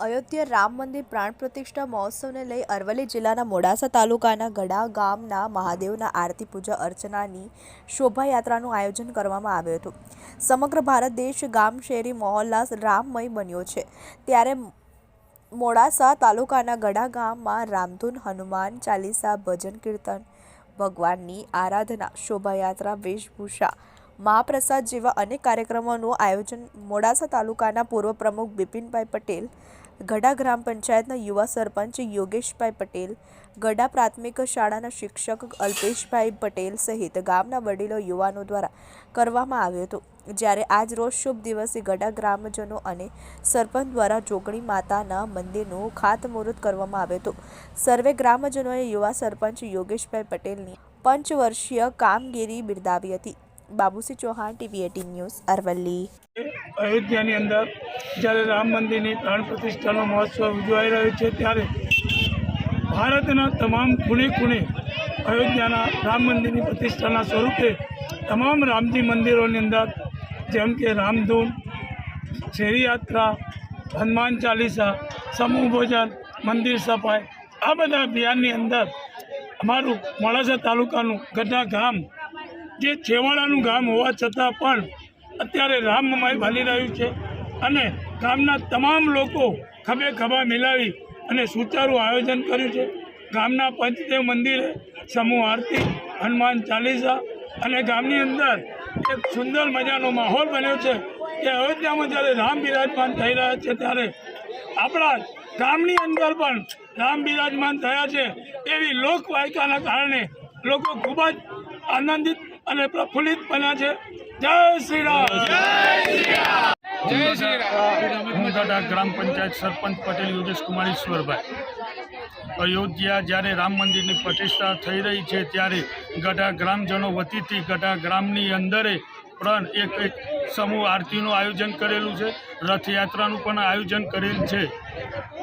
અયોધ્યા રામ મંદિર પ્રાણ પ્રતિષ્ઠા મહોત્સવને લઈ અરવલ્લી જિલ્લાના મોડાસા તાલુકાના ગડા ગામના મહાદેવના આરતી પૂજા અર્ચનાની શોભાયાત્રાનું આયોજન કરવામાં આવ્યું હતું. સમગ્ર ભારત દેશ ગામ શેરી મહોલ્લા રામમય બન્યો છે. ત્યારે મોડાસા તાલુકાના ગડા ગામમાં રામધૂન હનુમાન ચાલીસા, ભજન કીર્તન, ભગવાનની આરાધના, શોભાયાત્રા, વેશભૂષા, મહાપ્રસાદ જેવા અનેક કાર્યક્રમોનું આયોજન મોડાસા તાલુકાના પૂર્વ પ્રમુખ બિપિનભાઈ પટેલ ગડા ગ્રામ પંચાયતના યુવા સરપંચ યોગેશભાઈ પટેલ ગડા પ્રાથમિક શાળાના શિક્ષક અલ્પેશભાઈ પટેલ સહિત ગામના વડીલો યુવાનો દ્વારા કરવામાં આવ્યો હતો. જ્યારે આજ રોજ શુભ દિવસે ગડા ગ્રામજનો અને સરપંચ દ્વારા જોગણી માતાના મંદિરનું ખાતમુહૂર્ત કરવામાં આવ્યું હતું. સર્વે ગ્રામજનોએ યુવા સરપંચ યોગેશભાઈ પટેલની પંચવર્ષીય કામગીરી બિરદાવી હતી. Babusinh Chauhan, TV eighteen news, Aravalli. અયોધ્યાની અંદર જ્યારે રામ મંદિરની પ્રાણ પ્રતિષ્ઠાનો મહોત્સવ ઉજવાઈ રહ્યો છે, ત્યારે ભારતના તમામ ખૂણે ખૂણે અયોધ્યાના રામ મંદિરની પ્રતિષ્ઠાના સ્વરૂપે તમામ રામજી મંદિરોની અંદર, જેમ કે રામધૂન શેરી યાત્રા હનુમાન ચાલીસા, સમૂહ ભોજન, મંદિર સફાઈ, આ બધા અભિયાનની અંદર અમારું મોડાસા તાલુકાનું ગઢા ગામ જે છેવાડાનું ગામ હોવા છતાં પણ અત્યારે રામમય ભાલી રહ્યું છે અને ગામના તમામ લોકો ખભે ખભા મિલાવી અને સુચારું આયોજન કર્યું છે. ગામના પંચદેવ મંદિરે સમૂહ આરતી, હનુમાન ચાલીસા અને ગામની અંદર એક સુંદર મજાનો માહોલ બન્યો છે કે અયોધ્યામાં જ્યારે રામ બિરાજમાન થઈ રહ્યા છે ત્યારે આપણા ગામની અંદર પણ રામ બિરાજમાન થયા છે એવી લોકવાયકાના કારણે લોકો ખૂબ જ આનંદિત અને પ્રફુલ્લિત બન્યા છે. જય શ્રી રામ. ગ્રામ પંચાયત સરપંચ પટેલ યોગેશ કુમાર ઈશ્વરભાઈ અયોધ્યા જ્યારે રામ મંદિરની પ્રતિષ્ઠા થઈ રહી છે ત્યારે ગઢા ગ્રામજનો વતીથી ગઢા ગ્રામની અંદરે પણ એક એક સમૂહ આરતીનું આયોજન કરેલું છે. રથયાત્રાનું પણ આયોજન કરેલ છે.